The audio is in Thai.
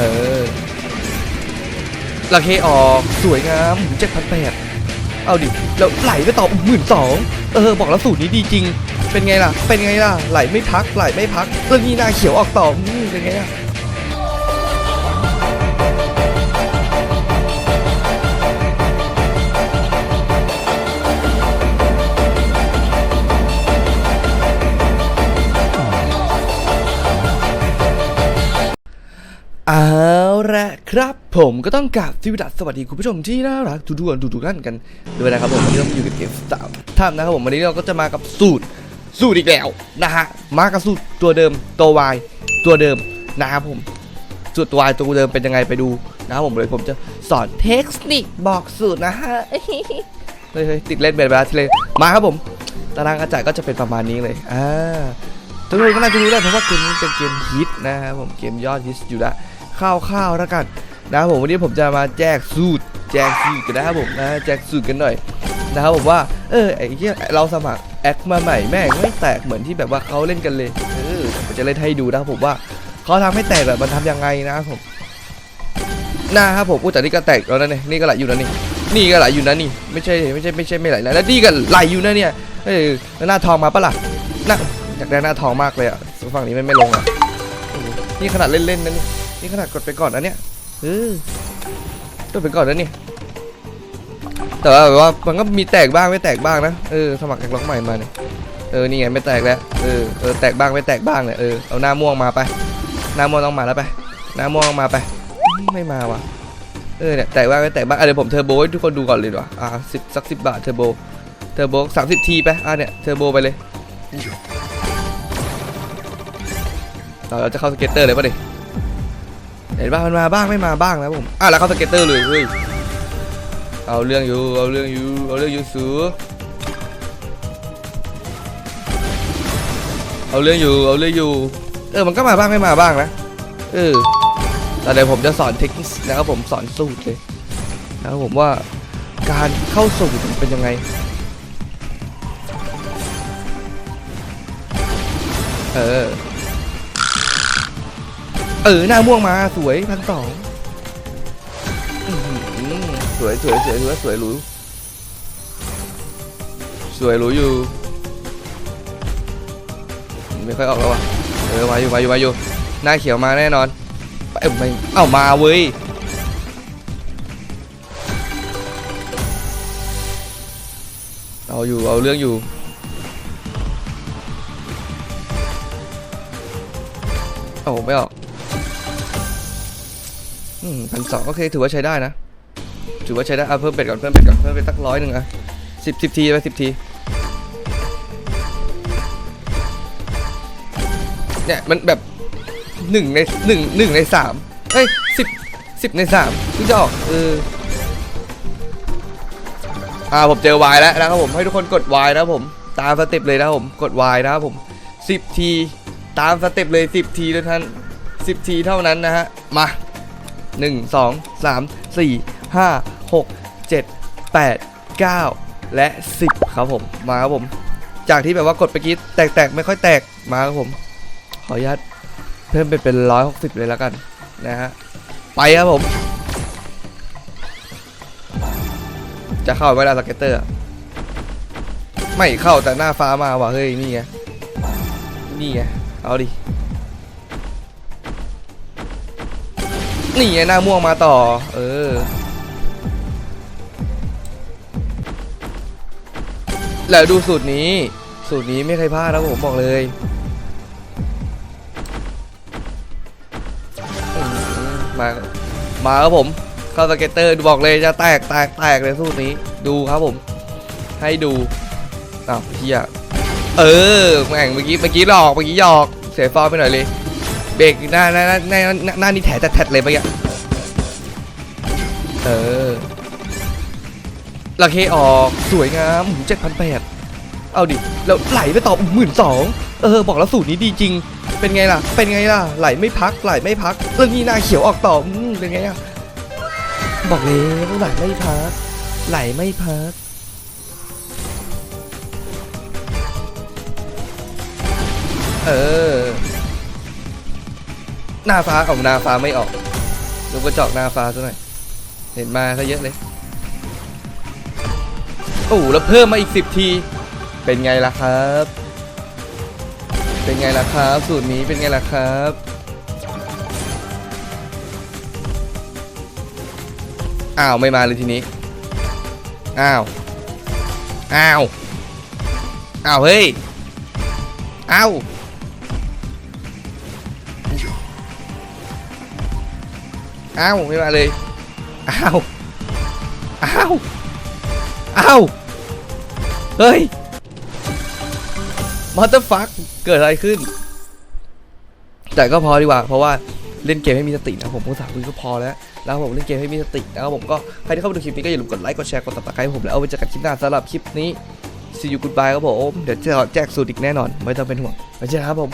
เออราเคออกสวยงามเจ็ดพันแปดเอาดิแล้วไหลไปต่อหมื่นสองเออบอกแล้วสูตรนี้ดีจริง เป็นไงล่ะ เป็นไงล่ะไหลไม่พักไหลไม่พักแล้วนี่หน้าเขียวออกต่อเป็นไงล่ะ เอาละครับผมก็ต้องกราบสวัสดีสวัสดีคุณผู้ชมที่น่ารักทุกๆนทุกๆท่านกันด้วยนะครับผมวันนี้เราอยู่กับเกมสาร์ท่านนะครับผมวันนี้เราก็จะมากับสูตรสูตรอีกแล้วนะฮะมากับสูตรตัวเดิมตัววายตัวเดิมนะครับผมสูตรตัววายตัวเดิมเป็นยังไงไปดูนะครับผมเลยผมจะสอนเทคนิคบอกสูตรนะฮะเฮ้ยติดเล่นเบลไปแล้วทีเลยมาครับผมตารางกระจายก็จะเป็นประมาณนี้เลยอ่าทุกคนก็น่าจะรู้ได้เพราะว่าเกมนี้เป็นเกมฮิตนะครับผมเกมยอดฮิตอยู่แล้ว คร่าวๆแล้วกันนะครับผมวันนี้ผมจะมาแจกสูตรแจกสูตรกันนะครับผมนะแจกสูตรกันหน่อยนะครับผมว่าเออไอ้เหี้ยเราสมัครแอคมาใหม่แม่งไม่แตกเหมือนที่แบบว่าเขาเล่นกันเลยเออผมจะเล่นให้ดูนะครับผมว่าเขาทำให้แตกแบบมันทำยังไงนะครับผมนะครับผมอู้แต่นี่ก็แตกแล้วนะเนี่ยนี่ก็ไหลอยู่นะนี่นี่ก็ไหลอยู่นะนี่ไม่ใช่ไม่ใช่ไม่ใช่ไม่ไหลแล้วแล้วนี่ก็ไหลอยู่นะเนี่ยเออหน้าทองมาปะล่ะหน้าอยากได้หน้าทองมากเลยอะฝั่งนี้ไม่ไม่ลงอะนี่ขนาดเล่นๆนะนี่ นี่ขนาดกดไปก่อนนะเนี่ยเออกดไปก่อนนะนี่แต่ว่าแบบว่ามันก็มีแตกบ้างไม่แตกบ้างนะเออสมัครแอคล็อกใหม่มาเนี่ยเออนี่ไงไม่แตกแล้วเออเออแตกบ้างไม่แตกบ้างเนี่ยเออเอาหน้าม่วงมาไปหน้าม่วงต้องมาแล้วไปหน้าม่วงต้องมาไป ไม่มาว่ะเออเนี่ยแตกบ้างไม่แตกบ้างอะเดี๋ยวผมเทอร์โบให้ทุกคนดูก่อนเลยดีกว่าอ่าสิบสักสิบบาทเทอร์โบเทอร์โบสามสิบทีไปอะเนี่ยเทอร์โบไปเลยเราจะเข้าสเก็ตเตอร์เลยป่ะดิ เห็นป่ะมันมาบ้างไม่มาบ้างนะผมอะแล้วเข้าสเก็ตเตอร์เลยเฮ้ยเอาเรื่องอยู่เอาเรื่องอยู่เอาเรื่องอยู่สูเอาเรื่องอยู่เอาเรื่องอยู่เออมันก็มาบ้างไม่มาบ้างนะเออแต่เดี๋ยวผมจะสอนเทคนิคนะครับผมสอนสูตรเลยนะครับผมว่าการเข้าสูตรเป็นยังไงเออ เออหน้าม่วงมาสวยพันสองสวยสวยสวยสวยสวยหรูสวยหรูอยู่ ไม่ค่อยออกแล้ววะเออมาอยู่มาอยู่มาอยู่หน้าเขียวมาแน่นอนเอ้ยไม่เอ้ามาเว้ยเอาอยู่เอาเรื่องอยู่โอ้ไม่ออก พันสองโอเคถือว่าใช้ได้นะ ถือว่าใช้ได้อะเพิ่มเป็ดก่อนเพิ่มเป็ดก่อนเพิ่มเป็ดสักร้อยหนึ่งอะสิบสิบทีไปสิบทีเนี่ยมันแบบหนึ่งในหนึ่งหนึ่งในสามเอ้ยสิบสิบในสามที่จะออกเอออ่าผมเจอวายแล้วนะครับผมให้ทุกคนกดวายนะผมตามสเต็ปเลยนะผมกดวายนะครับผมสิบทีตามสเต็ปเลย10ทีด้วยท่าน10ทีเท่านั้นนะฮะมา 1 2 3 4 5 6 7 8 9 และ 10 ครับผมมาครับผม จากที่แบบว่ากดไปกี้แตกๆ ไม่ค่อยแตกมาครับผม ขออนุญาตเพิ่มไปเป็น 160 เลยแล้วกันนะฮะไปครับผม จะเข้าไหมล่ะสเก็ตเตอร์ ไม่เข้าแต่หน้าฟ้ามาว่ะเฮ้ยนี่ไงนี่ไงเอาดิ นี่ไงหน้าม่วงมาต่อ เออ แล้วดูสูตรนี้ สูตรนี้ไม่เคยพลาดนะผมบอกเลยมา มาครับผมเข้าสเก็ตเตอร์บอกเลยจะแตกแตกแตกเลยสูตรนี้ ดูครับผม ให้ดูอ้าวเฮียเออแม่งเมื่อกี้เมื่อกี้หลอกเมื่อกี้หยอก เสียฟอร์ไปหน่อยเลย เบรกหน้าหน้าหน้าหน้าหน้าหน้านี่แถแทดเลยเมื่อกี้เออราเคออกสวยงามหูเจ็ดพันแปดเอาดิแล้วไหลไปต่อหมื่นสองเออบอกแล้วสูตรนี้ดีจริง เป็นไงล่ะ เป็นไงล่ะ ไหลไม่พักไหลไม่พักเรื่องนี้หน้าเขียวออกต่ออืมเป็นไงอะบอกเลยไหลไม่พัก ไหลไม่พักเออ หน้าฟ้าของหน้าฟ้าไม่ออกลูกกระจอกหน้าฟ้าซะหน่อยเห็นมาซะเยอะเลยโอ้โหแล้วเพิ่มมาอีกสิบที เป็นไงล่ะครับ เป็นไงล่ะครับ สูตรนี้เป็นไงล่ะครับอ้าวไม่มาเลยทีนี้อ้าวอ้าวอ้าวเฮ้ยอ้าว อ้าวไม่มาเลย อ้าว อ้าว อ้าว เฮ้ยมอเตอร์ฟักเกิดอะไรขึ้น แต่ก็พอดีกว่า เพราะว่าเล่นเกมให้มีสตินะผมพูดสามคุยก็พอแล้ว แล้วผมเล่นเกมให้มีสตินะครับผมก็ใครที่เข้ามาดูคลิปนี้ก็อย่าลืมกดไลค์กดแชร์กดติดตามให้ผมแล้วเอาไว้เจอกันคลิปหน้าสำหรับคลิปนี้ see you goodbye ครับผม เดี๋ยวจะแจกสูตรอีกแน่นอน ไม่ต้องเป็นห่วงไว้เจอครับผม